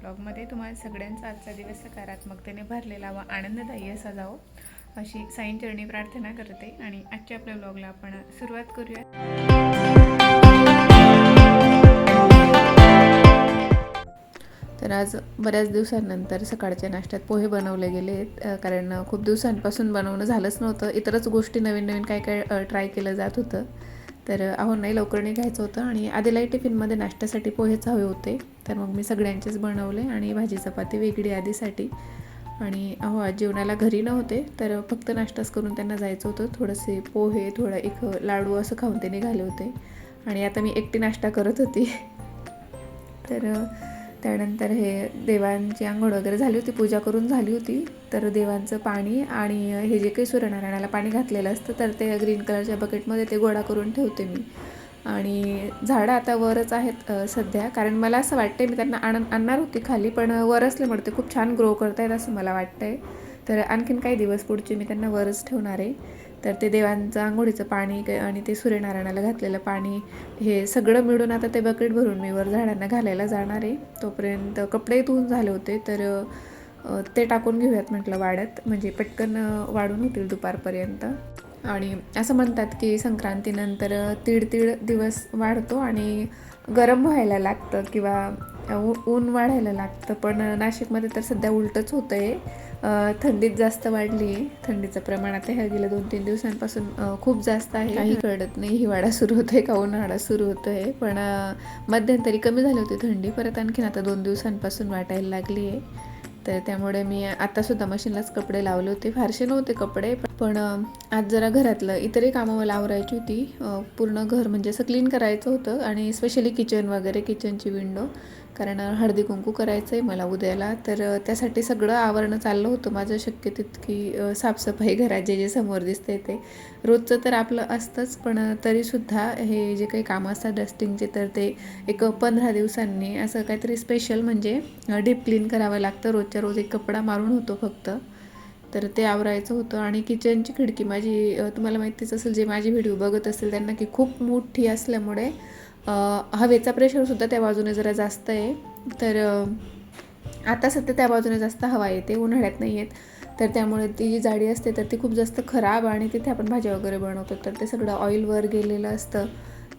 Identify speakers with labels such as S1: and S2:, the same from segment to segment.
S1: ब्लॉगमध्ये तुम्हाला सगळ्यांचा आजचा दिवस सकारात्मकतेने भरलेला व आनंददायी असा जावो अशी साईंचरणी प्रार्थना करते आणि आजच्या आपल्या ब्लॉगला आपण सुरुवात करूया. तर आज बऱ्याच दिवसांनंतर सकाळच्या नाश्त्यात पोहे बनवले गेले आहेत कारण खूप दिवसांपासून बनवणं झालंच नव्हतं. इतरच गोष्टी नवीन नवीन काय काय ट्राय केलं जात होतं. तर अहो नाही लवकर घ्यायचं होतं आणि आधीलाही टिफिनमध्ये नाश्त्यासाठी पोहेच हवे होते. तर मग मी सगळ्यांचेच बनवले आणि भाजी चपाती वेगळी आधीसाठी. आणि अहो आज जेवणाला घरी नव्हते तर फक्त नाश्ताच करून त्यांना जायचं होतं. थोडेसे पोहे थोडा एक लाडू असं खाऊन ते निघाले होते. आणि आता मी एकटी नाश्ता करत होती. तर त्यानंतर हे देवांची आंघोळ वगैरे झाली होती पूजा करून झाली होती. तर देवांचं पाणी आणि हे जे काही सूर्यनारायणाला पाणी घातलेलं असतं तर ते ग्रीन कलरच्या बकेटमध्ये ते गोळा करून ठेवते मी. आणि झाडं आता वरच आहेत सध्या. कारण मला असं वाटतंय मी त्यांना आण आणणार होती खाली पण वर असल्यामुळे ते खूप छान ग्रो करतायत असं मला वाटतंय. तर आणखीन काही दिवस पुढचे मी त्यांना वरच ठेवणार आहे. तर ते देवांचं आंघोळीचं पाणी क- आणि ते सूर्यनारायणाला घातलेलं पाणी हे सगळं मिळून आता ते बकेट भरून मी वर झाडांना घालायला जाणार आहे. तोपर्यंत कपडे धुवून झाले होते तर ते टाकून घेऊयात म्हटलं वाढत म्हणजे पटकन वाढून होतील दुपारपर्यंत. आणि असं म्हणतात की संक्रांतीनंतर तीड तीड दिवस वाढतो आणि गरम व्हायला लागतं किंवा ऊ- ऊन वाढायला लागतं. पण नाशिकमध्ये तर सध्या उलटंच होतं आहे थंडीत जास्त वाढली. आहे थंडीचं प्रमाण आता ह्या गेल्या दोन तीन दिवसांपासून खूप जास्त आहे. काही कळत नाही. हिवाळा सुरू होतोय का? उन्हाळा सुरू होतोय. पण अ, मध्यंतरी कमी झाली होती थंडी. परत आणखीन आता दोन दिवसांपासून वाटायला लागली आहे. तर त्यामुळे मी आतासुद्धा मशीनलाच कपडे लावले होते. फारसे नव्हते कपडे पण आज जरा घरातलं इतरही कामं मला आवरायची होती. पूर्ण घर म्हणजे असं क्लीन करायचं होतं आणि स्पेशली किचन वगैरे किचनची विंडो कारण हळदी कुंकू करायचं आहे मला उद्याला. तर त्यासाठी सगळं आवरणं चाललं होतं माझं शक्य तितकी साफसफाई घरात जे जे समोर दिसते ते. रोजचं तर आपलं असतंच पण तरीसुद्धा हे जे काही कामं असतात डस्टिंगचे तर ते एक पंधरा दिवसांनी असं काहीतरी स्पेशल म्हणजे डीप क्लीन करावं लागतं. रोजच्या रोज एक कपडा मारून होतो फक्त. तर ते आवरायचं होतं. आणि किचनची खिडकी माझी तुम्हाला माहितीच असेल जे माझी व्हिडिओ बघत असेल त्यांना की खूप मोठी असल्यामुळे हवेचा प्रेशरसुद्धा त्या बाजूने जरा जास्त आहे. तर आता सध्या त्या बाजूने जास्त हवा येते उन्हाळ्यात नाही आहेत तर त्यामुळे ती जी जाडी असते तर ती खूप जास्त खराब आणि तिथे आपण भाज्या वगैरे बनवतो. तर ते सगळं ऑइलवर गेलेलं असतं.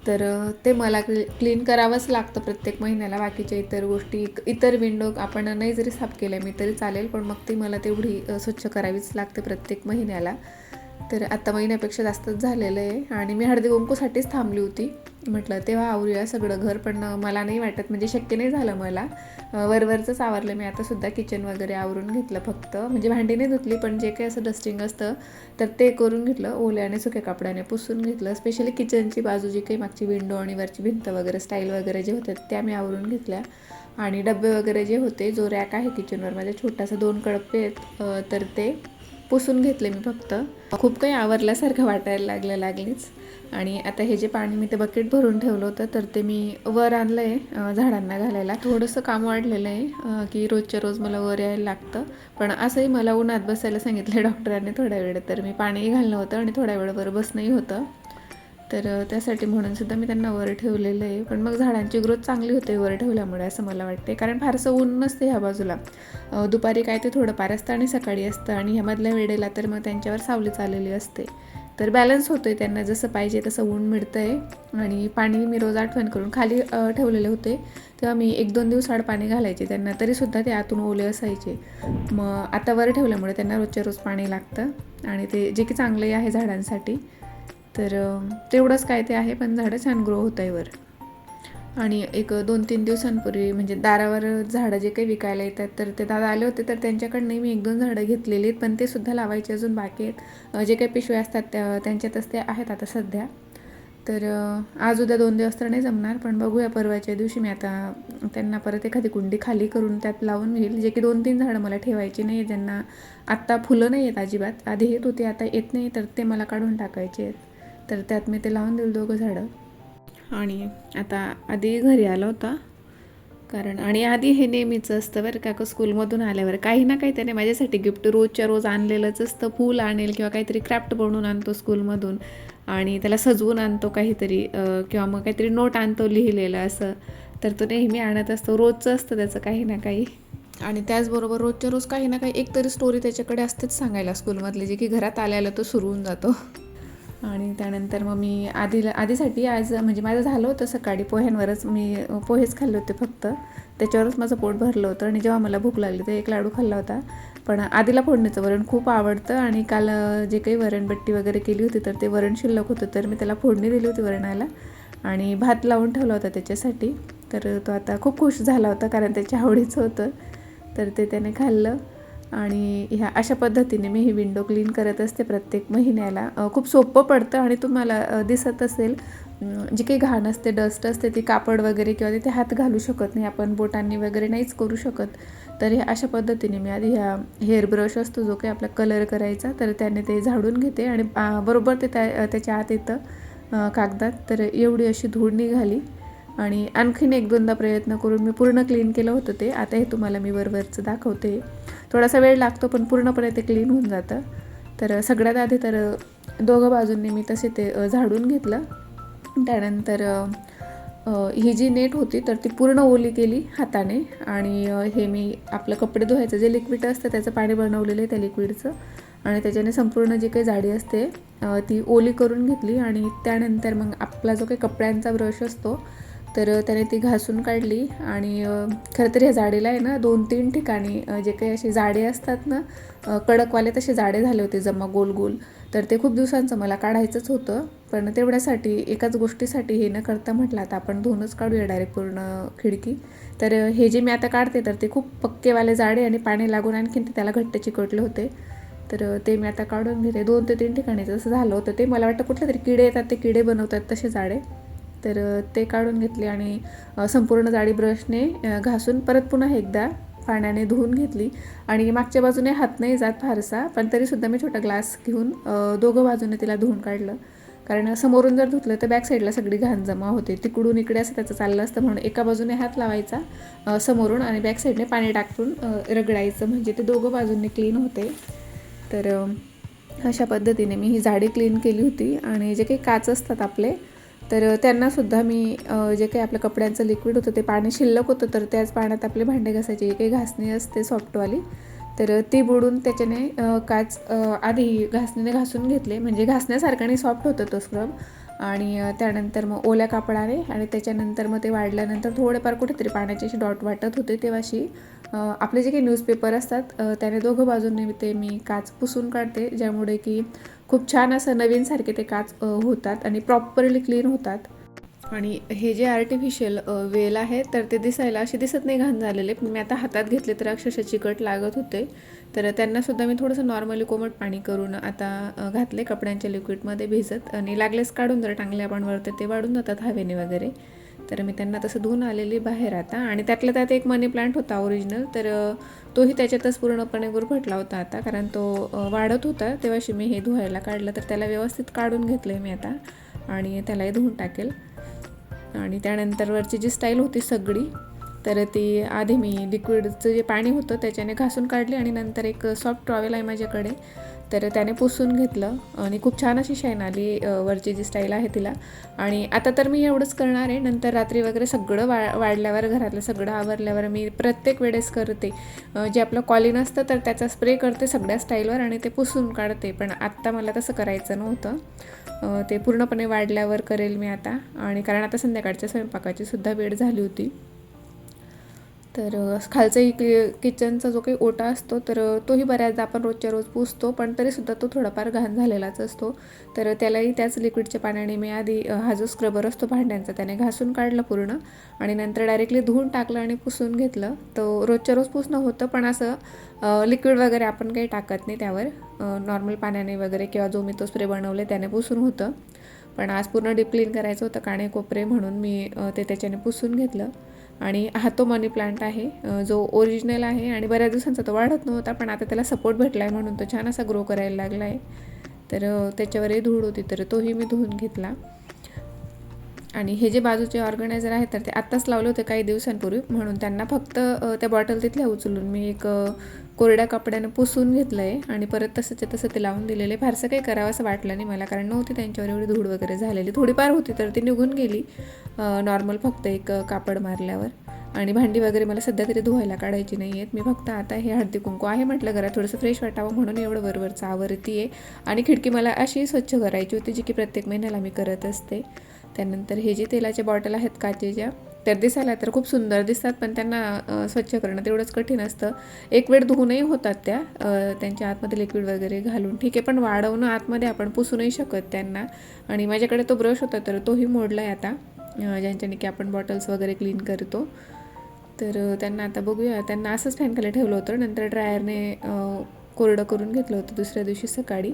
S1: तर ते मला क्लीन करावंच लागतं प्रत्येक महिन्याला. बाकीच्या इतर गोष्टी इतर विंडो आपण नाही जरी साफ केल्या मी तरी चालेल. पण मग ती मला तेवढी स्वच्छ करावीच लागते प्रत्येक महिन्याला. तर आता महिन्यापेक्षा जास्तच झालेलं आहे. आणि मी हळदी कुंकूसाठीच थांबली होती. म्हटलं तेव्हा आवरूया सगळं घर पण मला नाही वाटत म्हणजे शक्य नाही झालं मला. वरवरचंच आवरलं मी. आता सुद्धा किचन वगैरे आवरून घेतलं फक्त. म्हणजे भांडी नाही धुतली पण जे काही असं डस्टिंग असतं तर ते करून घेतलं. ओल्या आणि सुक्या कपड्याने पुसून घेतलं. स्पेशली किचनची बाजू जी काही मागची विंडो आणि वरची भिंत वगैरे स्टाईल वगैरे जे होतात त्या मी आवरून घेतल्या. आणि डबे वगैरे जे होते जो रॅक आहे किचनवर माझ्या छोटासा दोन कडपे आहेत. तर ते पुसून घेतले मी फक्त. खूप काही आवरल्यासारखं वाटायला लागलं लागलीच. आणि आता हे जे पाणी मी ते बकेट भरून ठेवलं होतं तर ते मी वर आणलं आहे झाडांना घालायला. थोडंसं काम वाढलेलं आहे की रोजच्या रोज मला वर यायला लागतं. पण असंही मला उन्हात बसायला सांगितलं डॉक्टरांनी थोड्या वेळ तर मी पाणीही घालणं होतं आणि थोड्या वेळ वर बसणंही होतं. तर त्यासाठी म्हणून सुद्धा मी त्यांना वर ठेवलेलं आहे. पण मग झाडांची ग्रोथ चांगली होते वर ठेवल्यामुळे असं मला वाटते कारण फारसं ऊन नसते ह्या बाजूला. दुपारी काय ते थोडंफार असतं आणि सकाळी असतं आणि ह्यामधल्या वेळेला तर मग त्यांच्यावर सावली चाललेली असते. तर बॅलन्स होतो आहे त्यांना जसं पाहिजे तसं ऊन मिळतं आहे आणि पाणी मी रोज आठवण करून खाली ठेवलेले होते. तेव्हा मी एक दोन दिवस आड पाणी घालायचे त्यांना तरीसुद्धा ते आतून ओले असायचे. मग आता वर ठेवल्यामुळे त्यांना रोजच्या रोज पाणी लागतं. आणि ते जे की चांगलंही आहे झाडांसाठी तर तेवढंच काय ते आहे पण झाडं छान ग्रो होत आहे वर. आणि एक दोन तीन दिवसांपूर्वी म्हणजे दारावर झाडं जे काही विकायला येतात तर ते दादा आले होते तर त्यांच्याकडनंही मी एक दोन झाडं घेतलेली आहेत पण ते सुद्धा लावायचे अजून बाकी आहेत. जे काही पिशव्या असतात त्या त्यांच्यातच ते आहेत आता सध्या. तर आज उद्या दोन दिवस तर नाही जमणार पण बघूया परवाच्या दिवशी मी आता त्यांना परत एखादी कुंडी खाली करून त्यात लावून घेईल. जे की दोन तीन झाडं मला ठेवायची नाही ज्यांना आत्ता फुलं नाही आहेत अजिबात आधी येत होती आता येत नाही तर ते मला काढून टाकायचे आहेत. तर त्यात मी ते लावून देईल दोघं झाडं. आणि आता आधी घरी आला होता. कारण आणि आधी हे नेहमीचं असतं बरं का स्कूलमधून आल्यावर. काही ना काही त्याने माझ्यासाठी गिफ्ट रोजच्या रोज आणलेलंच असतं. फूल आणेल किंवा काहीतरी क्राफ्ट बनवून आणतो स्कूलमधून. आणि त्याला सजवून आणतो काहीतरी किंवा मग काहीतरी नोट आणतो लिहिलेलं असं. तर तो नेहमी आणत असतो. रोजचं असतं त्याचं काही ना काही. आणि त्याचबरोबर रोजच्या रोज काही ना काही एक तरी स्टोरी त्याच्याकडे असतेच सांगायला स्कूलमधली. जे की घरात आल्याला तो सुरू होऊन जातो. आणि त्यानंतर मग मी आधीला आधीसाठी आज म्हणजे माझं झालं होतं सकाळी पोह्यांवरच मी पोहेच खाल्ले होते फक्त. त्याच्यावरच माझं पोट भरलं होतं आणि जेव्हा मला भूक लागली तर एक लाडू खाल्ला होता. पण आधीला फोडणीचं वरण खूप आवडतं आणि काल जे काही वरणबट्टी वगैरे केली होती तर ते वरण शिल्लक होतं तर मी त्याला फोडणी दिली होती वरणाला आणि भात लावून ठेवला होता त्याच्यासाठी. तर तो आता खूप खुश झाला होता कारण त्याच्या आवडीचं होतं. तर ते त्याने खाल्लं. आणि ह्या अशा पद्धतीने मी ही विंडो क्लीन करत असते प्रत्येक महिन्याला. खूप सोपं पडतं आणि तुम्हाला दिसत असेल जी काही घाण असते डस्ट असते ती कापड वगैरे किंवा तिथे हात घालू शकत नाही. आपण बोटांनी वगैरे नाहीच करू शकत. तर ह्या अशा पद्धतीने मी आधी ह्या हेअर ब्रश असतो जो काही आपला कलर करायचा तर त्याने ते झाडून घेते आणि बरोबर ते त्या त्याच्या आत येतं कागदात. तर एवढी अशी धूळ निघाली. आणि आणखीन एक दोनदा प्रयत्न करून मी पूर्ण क्लीन केलं होतं ते. आता हे तुम्हाला मी वरवरचं दाखवते. थोडासा वेळ लागतो पण पूर्णपणे ते क्लीन होऊन जातं. तर सगळ्यात आधी तर दोघं बाजूंनी मी तसे ते झाडून घेतलं. त्यानंतर ही जी नेट होती तर ती पूर्ण ओली केली हाताने. आणि हे मी आपलं कपडे धुवायचं जे लिक्विड असतं त्याचं पाणी बनवलेलं आहे त्या लिक्विडचं आणि त्याच्याने संपूर्ण जी काही जाडी असते ती ओली करून घेतली. आणि त्यानंतर मग आपला जो काही कपड्यांचा ब्रश असतो तर त्याने ती घासून काढली आणि खरं तर ह्या जाडीला आहे ना दोन तीन ठिकाणी जे काही असे जाडे असतात ना कडकवाले तसे जाडे झाले होते जमा गोल गोल. तर ते खूप दिवसांचं मला काढायचंच होतं पण तेवढ्यासाठी एकाच गोष्टीसाठी हे न करता म्हटलं आता आपण धुवूनच काढूया डायरेक्ट पूर्ण खिडकी. तर हे जे मी आता काढते तर ते खूप पक्केवाले जाडे आणि पाणी लागून आणखीन ते त्याला घट्ट चिकटले होते. तर ते मी आता काढून घेते. दोन ते तीन ठिकाणी जसं झालं होतं ते मला वाटतं कुठले तरी किडे येतात ते किडे बनवतात तसे जाडे. तर ते काढून घेतले आणि संपूर्ण जाडी ब्रशने घासून परत पुन्हा एकदा पाण्याने धुवून घेतली. आणि मागच्या बाजूने हात नाही जात फारसा पण तरीसुद्धा मी छोटा ग्लास घेऊन दोघं बाजूने तिला धुवून काढलं. कारण समोरून जर धुतलं तर बॅक साईडला सगळी घाण जमा होते. तिकडून इकडे असं त्याचं चाललं असतं म्हणून एका बाजूने हात लावायचा समोरून आणि बॅक साईडने पाणी टाकून रगडायचं. म्हणजे ते दोघं बाजूंनी क्लीन होते. तर अशा पद्धतीने मी ही जाडी क्लीन केली होती. आणि जे काही काच असतात आपले तर त्यांनासुद्धा मी जे काही आपलं कपड्यांचं लिक्विड होतं ते पाणी शिल्लक होतं तर त्याच पाण्यात आपले भांडे घासायचे. जे काही घासणी असते सॉफ्टवाली तर ती बुडून त्याच्याने काच आधी घासणीने घासून घेतले. म्हणजे घासण्यासारखं आणि सॉफ्ट होतं तो स्क्रब आणि त्यानंतर मग ओल्या कापडाने आणि त्याच्यानंतर मग ते वाढल्यानंतर थोडेफार कुठेतरी पाण्याचे असे डॉट वाटत होते तेव्हाशी आपले जे काही न्यूजपेपर असतात त्याने दोघं बाजूंनी ते मी काच पुसून काढते ज्यामुळे की खूप छान असं नवीनसारखे ते काच होतात आणि प्रॉपरली क्लीन होतात. आणि हे जे आर्टिफिशियल वेल आहे तर ते दिसायला असे दिसत नाही घाण झालेले. पण मी आता हातात घेतले तर अक्षरशः चिकट लागत होते. तर त्यांनासुद्धा मी थोडंसं नॉर्मली कोमट पाणी करून आता घातले कपड्यांच्या लिक्विडमध्ये भिजत आणि लागलेच काढून जर टांगले आपण वरते ते वाढून जातात हवेने वगैरे. तर मी त्यांना तसं धुवून आलेली बाहेर आता. आणि त्यातल्या त्यात एक मनी प्लांट होता ओरिजिनल तर तोही त्याच्यातच पूर्णपणे गुरफटला होता आता. कारण तो वाढत होता. तेव्हाशी मी हे धुवायला काढलं तर त्याला व्यवस्थित काढून घेतलं आहे मी आता. आणि त्यालाही धुवून टाकेल. आणि त्यानंतरवरची जी स्टाईल होती सगळी तर ती आधी मी लिक्विडचं जे पाणी होतं त्याच्याने घासून काढली आणि नंतर एक सॉफ्ट टॉवेल आहे माझ्याकडे. तर त्याने पुसून घेतलं आणि खूप छान अशी शाईन आली वरची जी स्टाईल आहे तिला. आणि आता तर मी एवढंच करणार आहे नंतर रात्री वगैरे सगळं वा वाढल्यावर घरातलं सगळं आवरल्यावर मी प्रत्येक वेळेस करते. जे आपलं कॉलिन असतं तर त्याचा स्प्रे करते सगळ्या स्टाईलवर आणि ते पुसून काढते. पण आत्ता मला तसं करायचं नव्हतं. ते पूर्णपणे वाढल्यावर करेल मी आता. आणि कारण आता संध्याकाळच्या स्वयंपाकाची सुद्धा वेळ झाली होती. तर खालचाही कि किचनचा जो काही ओटा असतो तर तोही बऱ्याचदा आपण रोजच्या रोज पुसतो पण तरीसुद्धा तो थोडाफार घाण झालेलाच असतो. तर त्यालाही त्याच लिक्विडच्या पाण्याने मी आधी हा जो स्क्रबर असतो भांड्यांचा त्याने घासून काढलं पूर्ण आणि नंतर डायरेक्टली धुवून टाकलं आणि पुसून घेतलं. तो रोजच्या रोज पुसणं होतं पण असं लिक्विड वगैरे आपण काही टाकत नाही त्यावर. नॉर्मल पाण्याने वगैरे किंवा जो मी तो स्प्रे बनवले त्याने पुसून होतं. पण आज पूर्ण डीप क्लीन करायचं होतं काणे कोपरे म्हणून मी ते त्याच्याने पुसून घेतलं. आणि हा तो मनी प्लांट आहे. जो ओरिजिनल आहे आणि बऱ्याच दिवसांचा तो वाढत नव्हता पण आता त्याला सपोर्ट भेटला आहे म्हणून तो छान असा ग्रो करायला लागला आहे तर त्याच्यावरही धूळ होती तर तोही मी धुवून घेतला. आणि हे जे बाजूचे ऑर्गनायझर आहेत तर ते आत्ताच लावले होते काही दिवसांपूर्वी म्हणून त्यांना फक्त त्या बॉटल तिथल्या उचलून मी एक कोरड्या कपड्यानं पुसून घेतलं आहे आणि परत तसंच्या तसं ते लावून दिलेलं. आहे फारसं काही करावं असं वाटलं नाही मला कारण नव्हती त्यांच्यावर एवढी धूळ वगैरे झालेली. थोडीफार होती तर ती निघून गेली नॉर्मल फक्त एक कापड मारल्यावर. आणि भांडी वगैरे मला सध्या तरी धुवायला काढायची नाही आहेत. मी फक्त आता हे हळदी कुंकू आहे म्हटलं घरात थोडंसं फ्रेश वाटावं म्हणून एवढं वरवरचं आवरती आहे. आणि खिडकी मला अशी स्वच्छ करायची होती जी की प्रत्येक महिन्याला मी करत असते. त्यानंतर हे जे तेलाच्या बॉटल आहेत काचेच्या तर दिसायला तर खूप सुंदर दिसतात पण त्यांना स्वच्छ करणं तेवढंच कठीण असतं. एक वेळ धुवूनही होतात त्या त्यांच्या आतमध्ये लिक्विड वगैरे घालून. ठीक आहे पण वाढवणं आतमध्ये आपण पुसू नाही शकत त्यांना. आणि माझ्याकडे तो ब्रश होता तर तोही मोडला आहे आता ज्यांच्याने की आपण बॉटल्स वगैरे क्लीन करतो. तर त्यांना आता बघूया. त्यांना असंच फॅनखाली ठेवलं होतं. नंतर ड्रायरने कोरडं करून घेतलं होतं दुसऱ्या दिवशी सकाळी.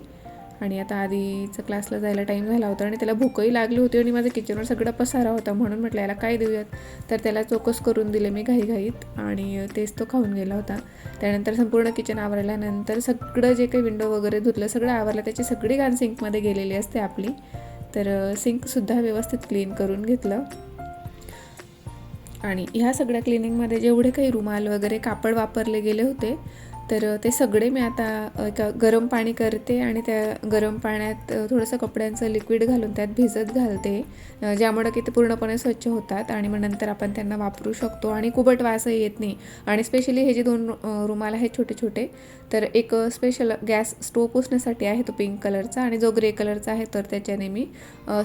S1: आणि आता आधीचं क्लासला जायला टाईम झाला होता आणि त्याला भूकही लागली होती आणि माझं किचनवर सगळा पसारा होता म्हणून म्हटलं याला काय देऊयात? तर त्याला चोकस करून दिले मी घाईघाईत आणि तेच तो खाऊन गेला होता. त्यानंतर संपूर्ण किचन आवरल्यानंतर सगळं जे काही विंडो वगैरे धुतलं सगळं आवरलं. त्याची सगळी घाण सिंकमध्ये गेलेली असते आपली. तर सिंकसुद्धा व्यवस्थित क्लीन करून घेतलं. आणि ह्या सगळ्या क्लिनिंगमध्ये जेवढे काही रुमाल वगैरे कापड वापरले गेले होते तर ते सगळे मी आता एका गरम पाणी करते आणि त्या गरम पाण्यात थोडंसं कपड्यांचं लिक्विड घालून त्यात भिजत घालते ज्यामुळं की ते पूर्णपणे स्वच्छ होतात आणि मग नंतर आपण त्यांना वापरू शकतो आणि कुबट वासही येत नाही. आणि स्पेशली हे जे दोन रुमाल आहेत छोटे छोटे तर एक स्पेशल गॅस स्टोव पुसण्यासाठी आहे तो पिंक कलरचा आणि जो ग्रे कलरचा आहे तर त्याच्याने मी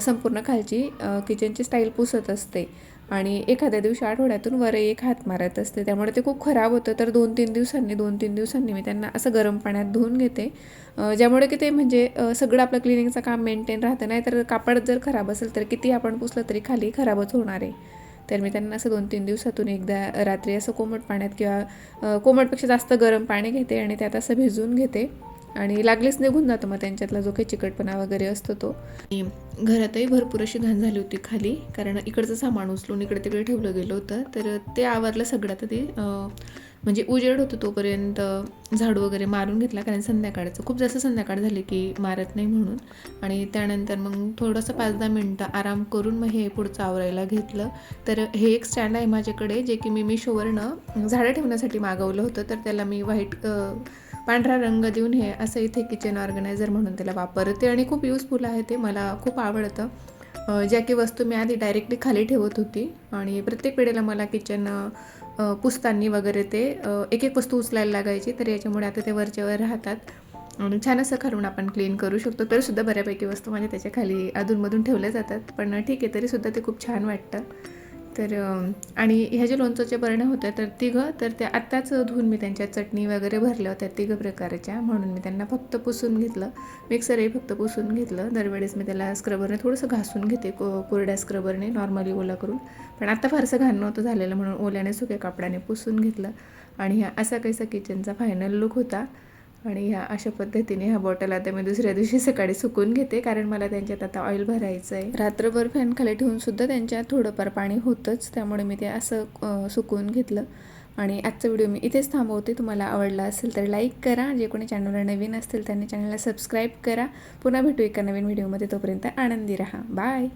S1: संपूर्ण खालची किचनची स्टाईल पुसत असते. आणि एखाद्या दिवशी आठवड्यातून वर एक हात मारत असते. त्यामुळे ते खूप खराब होतं. तर दोन तीन दिवसांनी दोन तीन दिवसांनी मी त्यांना असं गरम पाण्यात धुवून घेते. ज्यामुळे की ते म्हणजे सगळं आपलं क्लिनिंगचं काम मेंटेन राहतं. नाही तर कापड जर खराब असेल तर किती आपण पुसलं तरी खाली खराबच होणार आहे. तर मी त्यांना असं दोन तीन दिवसातून एकदा रात्री असं कोमट पाण्यात किंवा कोमटपेक्षा जास्त गरम पाणी घेते आणि त्यात असं भिजवून घेते. आणि लागलीच निघून जातो मग त्यांच्यातला जो काही चिकटपणा वगैरे असतो तो. घरातही भरपूर अशी घाण झाली होती खाली कारण इकडचं सामान उचलून इकडे तिकडे ठेवलं गेलं होतं. तर ते आवरलं सगळं तर ते म्हणजे उजेड होतं तोपर्यंत झाडू वगैरे मारून घेतला कारण संध्याकाळचं. खूप जास्त संध्याकाळ झाली की मारत नाही म्हणून. आणि त्यानंतर मग थोडंसं पाच दहा मिनटं आराम करून मग हे पुढचं आवरायला घेतलं. तर हे एक स्टँड आहे माझ्याकडे जे की मी मिशोवरनं झाडं ठेवण्यासाठी मागवलं होतं. तर त्याला मी व्हाईट पांढरा रंग देऊन हे असं इथे किचन ऑर्गनायझर म्हणून त्याला वापरते आणि खूप युजफुल आहे ते. मला खूप आवडतं. ज्या की वस्तू मी आधी डायरेक्टली खाली ठेवत होती आणि प्रत्येक वेळेला मला किचन पुसताना वगैरे ते एक एक वस्तू उचलायला लागायची. तर याच्यामुळे आता ते वरच्यावर राहतात. आणि छान असं खालून आपण क्लीन करू शकतो. तरीसुद्धा बऱ्यापैकी वस्तू माझ्या त्याच्याखाली अधूनमधून ठेवल्या जातात. पण ठीक आहे तरीसुद्धा ते खूप छान वाटतं. तर आणि ह्या जे लोणचंचे बरण्या होत्या तर तिघं तर त्या आत्ताच धुवून मी त्यांच्या चटणी वगैरे भरल्या होत्या तिघं प्रकारच्या. म्हणून मी त्यांना फक्त पुसून घेतलं. मिक्सरही फक्त पुसून घेतलं. दरवेळेस मी त्याला स्क्रबरने थोडंसं घासून घेते को कोरड्या स्क्रबरने नॉर्मली ओला करून. पण आत्ता फारसं घाण नव्हतं झालेलं म्हणून ओल्याने सुक्या कापडाने पुसून घेतलं. आणि ह्या असा कैसा किचनचा फायनल लुक होता. आणि ह्या अशा पद्धतीने ह्या बॉटल आता मी दुसऱ्या दिवशी सकाळी सुकून घेते कारण मला त्यांच्यात आता ऑइल भरायचं आहे रात्रभर फॅन खाली ठेवून सुद्धा त्यांच्यात थोडंफार पाणी होतंच त्यामुळे मी ते असं सुकवून घेतलं. आणि आजचा व्हिडिओ मी इथेच थांबवते. तुम्हाला आवडला असेल तर लाईक करा. जे कोणी चॅनलला नवीन असतील त्यांनी चॅनलला सबस्क्राईब करा. पुन्हा भेटू एका नवीन व्हिडिओमध्ये तोपर्यंत आनंदी राहा. बाय